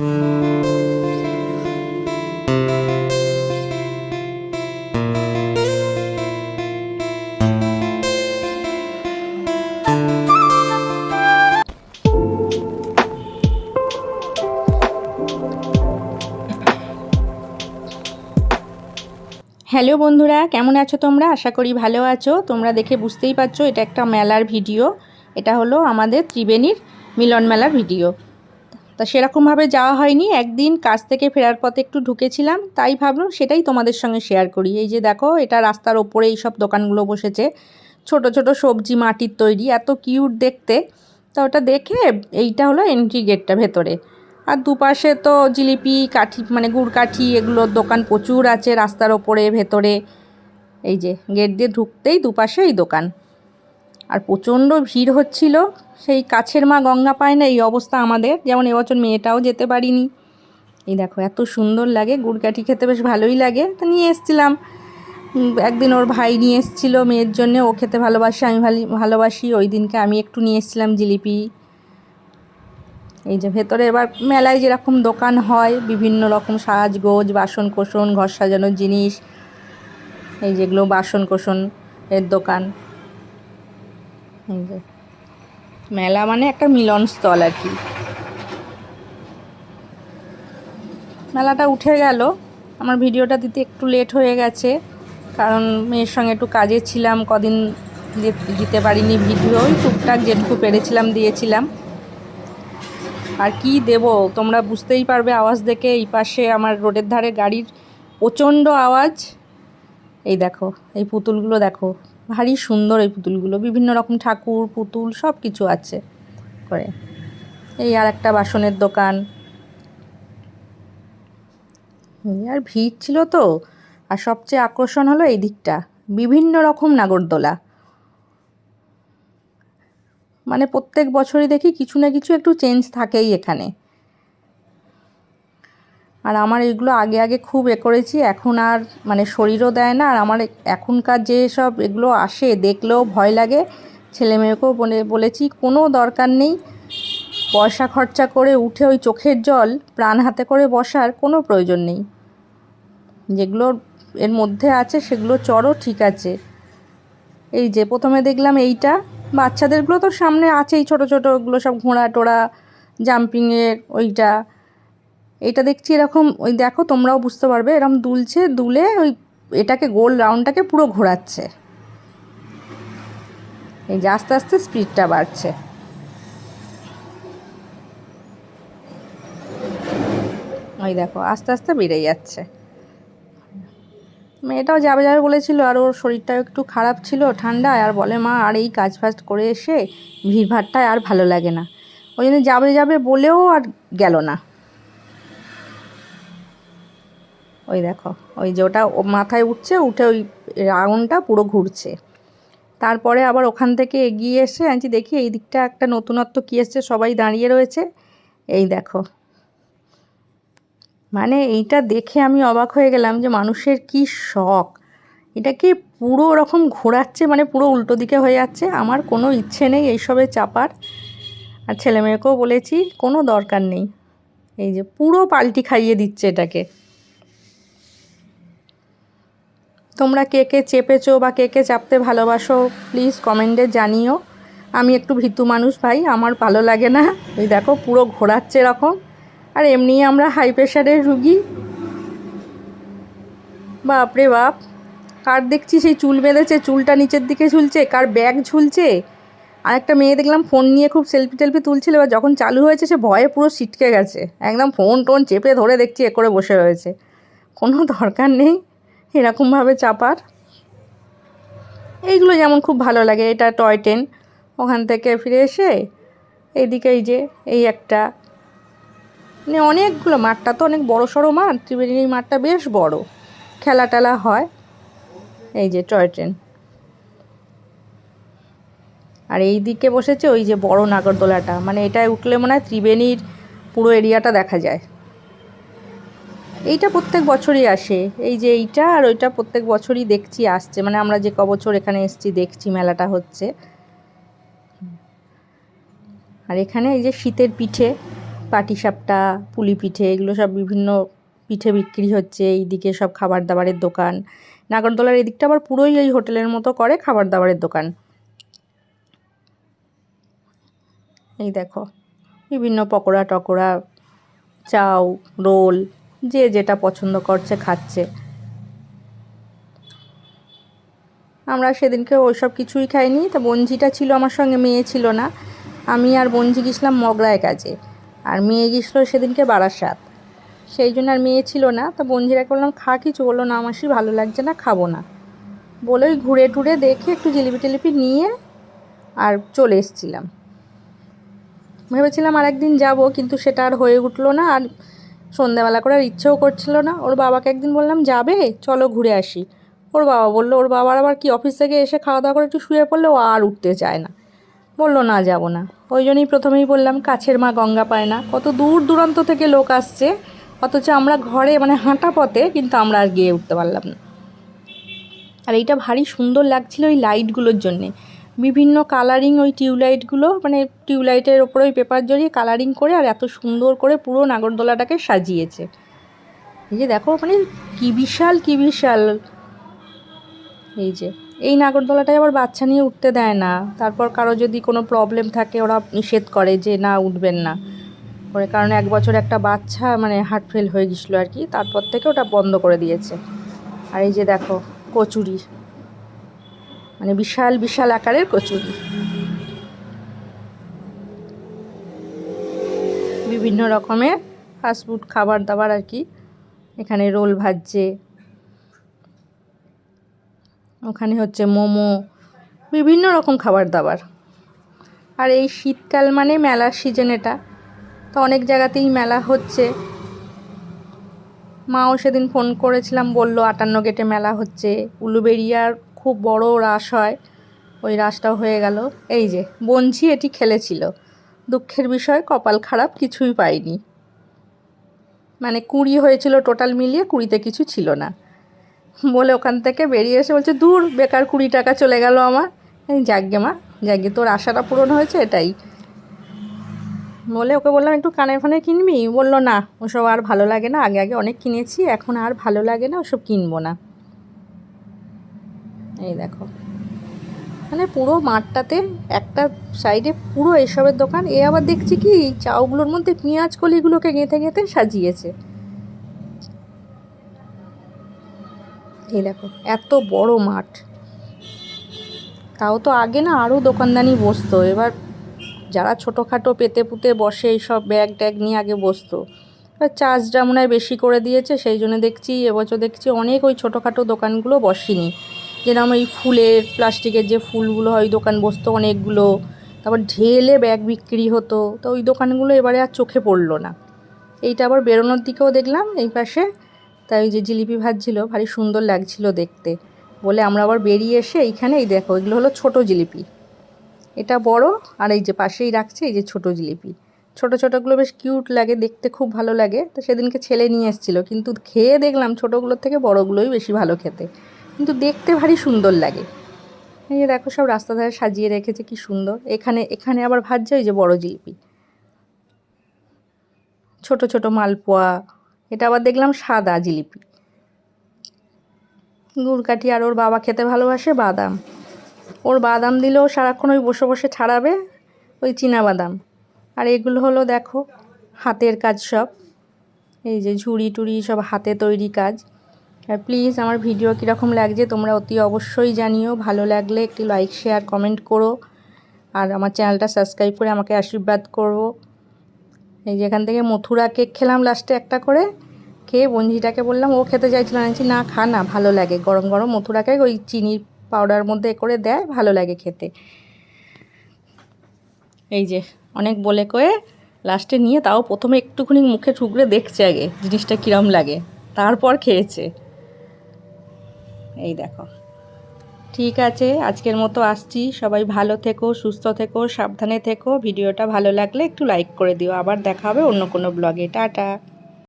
Hello বন্ধুরা, কেমন আছো তোমরা? আশা করি ভালো আছো। তোমরা দেখে বুঝতেই পারছ, এটা একটা মেলার ভিডিও। এটা হলো আমাদের ত্রিবেণীর মিলন মেলার ভিডিও। তা সেরকমভাবে যাওয়া হয়নি। একদিন কাজ থেকে ফেরার পথে একটু ঢুকেছিলাম, তাই ভাবলাম সেটাই তোমাদের সঙ্গে শেয়ার করি। এই যে দেখো, এটা রাস্তার ওপরে এই সব দোকানগুলো বসেছে। ছোট ছোট সবজি মাটির তৈরি, এত কিউট দেখতে। তা ওটা দেখে এইটা হলো এন্ট্রি গেটটা ভেতরে। আর দুপাশে তো জিলিপি, কাঠি মানে গুড় কাঠি, এগুলোর দোকান প্রচুর আছে রাস্তার ওপরে, ভেতরে। এই যে গেট দিয়ে ঢুকতেই দুপাশে এই দোকান। আর প্রচণ্ড ভিড় হচ্ছিল, সেই কাছের মা গঙ্গা পায় না, এই অবস্থা আমাদের। যেমন এবছর মেয়েটাও যেতে পারিনি। এই দেখো, এত সুন্দর লাগে গুড় কাঠি খেতে বেশ ভালোই লাগে। তো নিয়ে এসছিলাম। একদিন ওর ভাই নিয়ে এসেছিল মেয়ের জন্য, ও খেতে ভালোবাসে, আমি ভালো, ভালোবাসি। ওই দিনকে আমি একটু নিয়ে এসেছিলাম জিলিপি। এই যে ভেতরে এবার মেলায় যেরকম দোকান হয়, বিভিন্ন রকম সাজগোজ বাসন কোসন ঘর সাজানোর জিনিস, এই যেগুলো বাসন কোসন এর দোকান। মেলা মানে একটা মিলনস্থল আর কি। মেলাটা উঠে গেল। আমার ভিডিওটা দিতে একটু লেট হয়ে গেছে, কারণ মেয়ের সঙ্গে একটু কাজে ছিলাম, কদিন দিতে পারিনি ভিডিও টুকটাক যেটুকু পেরেছিলাম, দিয়েছিলাম। আর কি দেব, তোমরা বুঝতেই পারবে, আওয়াজ দেখে এই পাশে আমার রোডের ধারে গাড়ির প্রচণ্ড আওয়াজ। এই দেখো, এই পুতুলগুলো দেখো। ভারী সুন্দর এই পুতুলগুলো। বিভিন্ন রকম ঠাকুর, পুতুল সব কিছু আছে করে। এই আর একটা বাসনের দোকান। আর ভিড় ছিল তো। আর সবচেয়ে আকর্ষণ হলো এই দিকটা। বিভিন্ন রকম নাগরদোলা। মানে প্রত্যেক বছরই দেখি কিছু না কিছু একটু চেঞ্জ থাকেই এখানে। আর আমার এগুলো আগে আগে খুব এ করেছি, এখন আর মানে শরীরও দেয় না, আর আমার এখনকার যে সব এগুলো আসে দেখলেও ভয় লাগে। ছেলে মেয়েকেও বলে, বলেছি কোনো দরকার নেই, পয়সা খরচা করে উঠে ওই চোখের জল, প্রাণ হাতে করে বসার কোনো প্রয়োজন নেই। যেগুলো এর মধ্যে আছে সেগুলো চড়ো ঠিক আছে। এই যে প্রথমে দেখলাম এইটা, বাচ্চাদেরগুলো তো সামনে আছেই, ছোট ছোট ওগুলো সব ঘোড়া টোড়া জাম্পিংয়ের ওইটা। এইটা দেখছি এরকম, ওই দেখো তোমরাও বুঝতে পারবে এরকম দুলছে, দুলে ওই এটাকে গোল রাউন্ডটাকে পুরো ঘোরাচ্ছে। এই যে আস্তে আস্তে স্পিডটা বাড়ছে। ওই দেখো, আস্তে আস্তে বেড়ে যাচ্ছে। মেয়েটাও যাবে যাবে বলেছিল, আর ওর শরীরটাও একটু খারাপ ছিল ঠান্ডায়, আর বলে, মা, আর এই কাজ ফাজ করে এসে ভিড়ভাড়টায় আর ভালো লাগে না। ওই জন্য যাবে যাবে বলেও আর গেল না। ওই দেখো, ওই যে ওটা মাথায় উঠছে, উঠে ওই রাউন্ডটা পুরো ঘুরছে। তারপরে আবার ওখান থেকে এগিয়ে এসে আনছি, দেখি এই দিকটা একটা নতুনত্ব কী এসছে, সবাই দাঁড়িয়ে রয়েছে। এই দেখো। মানে এইটা দেখে আমি অবাক হয়ে গেলাম যে মানুষের কি শখ। এটাকে পুরো ওরকম ঘোরাচ্ছে মানে পুরো উল্টো দিকে হয়ে যাচ্ছে? আমার কোনো ইচ্ছে নেই এইসবে চাপার। আর ছেলেমেয়েকেও বলেছি, কোনো দরকার নেই। এই যে পুরো পাল্টি খাইয়ে দিচ্ছে এটাকে। তোমরা কে কে চেপেছো বা কে কে চাপতে ভালোবাসো প্লিজ কমেন্টে জানিও। আমি একটু ভীতু মানুষ ভাই, আমার ভালো লাগে না। এই দেখো, পুরো ঘোরাচ্ছে এরকম। আর এমনি আমরা হাই প্রেশারের রুগী। বাপরে বাপ, কার দেখছি সেই চুল বেঁধেছে, চুলটা নিচের দিকে ঝুলছে, কার ব্যাগ ঝুলছে? আর একটা মেয়ে দেখলাম ফোন নিয়ে খুব সেলফি টেলফি তুলছিল, এবার যখন চালু হয়েছে সে ভয়ে পুরো সিটকে গেছে। একদম ফোন টোন চেপে ধরে দেখছি, এ করে বসে রয়েছে। কোনো দরকার নেই। এরকমভাবে চাপার। এইগুলো যেমন খুব ভালো লাগে, এটা টয় ট্রেন ওখান থেকে ফিরে এসে এইদিকে এই যে, এই একটা। মানে অনেকগুলো মাঠটা তো অনেক বড় সড়ো মাঠ, ত্রিবেণীর মাঠটা বেশ বড়। খেলা টেলা হয় এই যে টয় ট্রেন আর এই দিকে বসেছে ওই যে বড় নাগরদোলাটা। মানে এটায় উঠলে মনে হয় ত্রিবেণীর পুরো এরিয়াটা দেখা যায়। এইটা প্রত্যেক বছরই আসে। এই যে এইটা আর ওইটা প্রত্যেক বছরই দেখছি আসছে। মানে আমরা যে ক বছর এখানে এসছি, দেখছি মেলাটা হচ্ছে। আর এখানে এই যে শীতের পিঠে পাটিসাপটা পুলি পিঠে, এগুলো সব বিভিন্ন পিঠে বিক্রি হচ্ছে। এইদিকে সব খাবার দাবারের দোকান। নাগরদোলার এদিকটা আবার পুরোই এই হোটেলের মতো করে খাবার দাবারের দোকান। এই দেখো, বিভিন্ন পকোড়া, টকোড়া, চাউ, রোল যে যেটা পছন্দ করছে, খাচ্ছে। আমরা সেদিনকে ওইসব কিছুই খাইনি। তা বঞ্জিটা ছিল আমার সঙ্গে, মেয়ে ছিল না। আমি আর বঞ্জি গেছিলাম মগরায় কাজে। আর মেয়ে গেছিল সেদিনকে বারাসাত। সেই জন্য আর মেয়ে ছিল না। তা বঞ্জিরা বললাম, খা কিছু। বলল, না মাসি, ভালো লাগছে না, খাব না। বলে ওই ঘুরে টুরে দেখে একটু জিলিপি টিলিপি নিয়ে আর চলে এসেছিলাম। ভেবেছিলাম আর একদিন যাব, কিন্তু সেটা আর হয়ে উঠল না। আর সন্ধ্যাবেলা করে আর ইচ্ছেও করছিল না। ওর বাবাকে একদিন বললাম, যাবে? চলো ঘুরে আসি। ওর বাবা বলল, ওর বাবার আবার কি অফিস থেকে এসে খাওয়া দাওয়া করে একটু শুয়ে পড়লে ও আর উঠতে চায় না। বলল, না, যাব না। ওই জন্যই প্রথমেই বললাম, কাছের মা গঙ্গা পায় না। কত দূর দূরান্ত থেকে লোক আসছে। অথচ আমরা ঘরে মানে হাঁটা পথে, কিন্তু আমরা আর গিয়ে উঠতে পারলাম না। আর এইটা ভারী সুন্দর লাগছিল ওই লাইটগুলোর জন্যে। বিভিন্ন কালারিং ওই টিউবলাইটগুলো মানে টিউবলাইটের ওপরে ওই পেপার জড়িয়ে কালারিং করে আর এত সুন্দর করে পুরো নাগরদোলাটাকে সাজিয়েছে। এই যে দেখো মানে কি বিশাল কি বিশাল। এই যে, এই নাগরদোলাটায় আবার বাচ্চা নিয়ে উঠতে দেয় না। তারপর কারও যদি কোনো প্রবলেম থাকে ওরা নিষেধ করে যে না, উঠবেন না। করে কারণ এক বছর একটা বাচ্চা মানে হার্ট ফেল হয়ে গেছিল আর কি, তারপর থেকে ওটা বন্ধ করে দিয়েছে। আর এই যে দেখো কচুরি মানে বিশাল বিশাল আকারের কচুরি। বিভিন্ন রকমের ফাস্টফুড খাবার দাবার আর কি। এখানে রোল ভাজছে। ওখানে হচ্ছে মোমো, বিভিন্ন রকম খাবার দাবার। আর এই শীতকাল মানে মেলার সিজন এটা। তো অনেক জায়গাতেই মেলা হচ্ছে। মাও সেদিন ফোন করেছিলাম, বলল আটান্ন গেটে মেলা হচ্ছে। উলুবেরিয়ার খুব বড় রাস হয়, ওই রাসটাও হয়ে গেল। এই যে বঞ্ঝি এটি খেলেছিল। দুঃখের বিষয়, কপাল খারাপ, কিছুই পাইনি। মানে কুড়ি হয়েছিল টোটাল মিলিয়ে, কুড়িতে কিছু ছিল না। বলে ওখান থেকে বেরিয়ে এসে বলছে, দূর, বেকার কুড়ি টাকা চলে গেল আমার। যাগ্গে মা, যাগ্গে, তোর আশাটা পূরণ হয়েছে এটাই। বলে ওকে বললাম, একটু কানের ফানে কিনবি? বলল, না, ওসব আর ভালো লাগে না। আগে আগে অনেক কিনেছি, এখন আর ভালো লাগে না, ওসব কিনবো না। এই দেখো। মানে পুরো মাঠটাতে একটা সাইডে পুরো এসবের দোকান। এ আবার দেখছি কি, চাউগুলোর মধ্যে পেঁয়াজ কলিগুলোকে গেঁথে গেঁথে সাজিয়েছে। এই দেখো, এত বড় মাঠ। তাও তো আগে না আরও দোকানদানি বসতো। এবার যারা ছোটোখাটো পেতে পুতে বসে এইসব ব্যাগ ট্যাগ নিয়ে আগে বসতো। এবার চার্জটা মনে হয় বেশি করে দিয়েছে, সেই জন্য দেখছি, এবছর দেখছি অনেক ওই ছোটোখাটো দোকানগুলো বসেনি। যেরকম এই ফুলের, প্লাস্টিকের যে ফুলগুলো হয় দোকান বসতো অনেকগুলো। তারপর ঢেলে ব্যাগ বিক্রি হতো। তো ওই দোকানগুলো এবারে আর চোখে পড়ল না। এইটা আবার বেরোনোর দিকেও দেখলাম এই পাশে। তাই যে জিলিপি ভাজছিল ভারী সুন্দর লাগছিল দেখতে। বলে আমরা আবার বেরিয়ে এসে এইখানে এই দেখো, এগুলো হলো ছোট জিলিপি। এটা বড়, আর এই যে পাশেই রাখছে এই যে ছোট জিলিপি। ছোট ছোটোগুলো বেশ কিউট লাগে, দেখতে খুব ভালো লাগে। তো সেদিনকে ছেলে নিয়ে এসেছিল, কিন্তু খেয়ে দেখলাম ছোটোগুলোর থেকে বড়গুলোই বেশি ভালো খেতে। কিন্তু দেখতে ভারী সুন্দর লাগে। এই যে দেখো সব রাস্তা ধারে সাজিয়ে রেখেছে, কি সুন্দর। এখানে এখানে আবার ভাজছে ওই যে বড় জিলিপি। ছোট ছোট মালপোয়া, এটা আবার দেখলাম সাদা জিলিপি। গুড় কাঠি আর ওর বাবা খেতে ভালোবাসে বাদাম। ওর বাদাম দিলেও সারাক্ষণ ওই বসে বসে ছাড়াবে ওই চীনা বাদাম। আর এগুলো হলো দেখো, হাতের কাজ সব। এই যে ঝুড়ি টুড়ি সব হাতে তৈরি কাজ। আর প্লিজ আমার ভিডিও কীরকম লাগছে তোমরা অতি অবশ্যই জানিও। ভালো লাগলে একটি লাইক শেয়ার কমেন্ট করো। আর আমার চ্যানেলটা সাবস্ক্রাইব করে আমাকে আশীর্বাদ করো। এই যে এখান থেকে মথুরা কেক খেলাম লাস্টে একটা করে। খেয়ে বঞ্জিটাকে বললাম, ও খেতে চাইছিল না। না, খা না, ভালো লাগে। গরম গরম মথুরা কেক ওই চিনির পাউডার মধ্যে করে দেয়, ভালো লাগে খেতে। এই যে অনেক বলে কয়ে লাস্টে নিয়ে তাও প্রথমে একটুখানি মুখে ঠুকরে দেখছে আগে, জিনিসটা কীরম লাগে। তারপর খেয়েছে। এই দেখো। ঠিক আছে, আজকের মতো আসছি। সবাই ভালো থেকো, সুস্থ থেকো, সাবধানে থেকো। ভিডিওটা ভালো লাগলে একটু লাইক করে দিও। আবার দেখা হবে অন্য কোনো ব্লগে টাটা।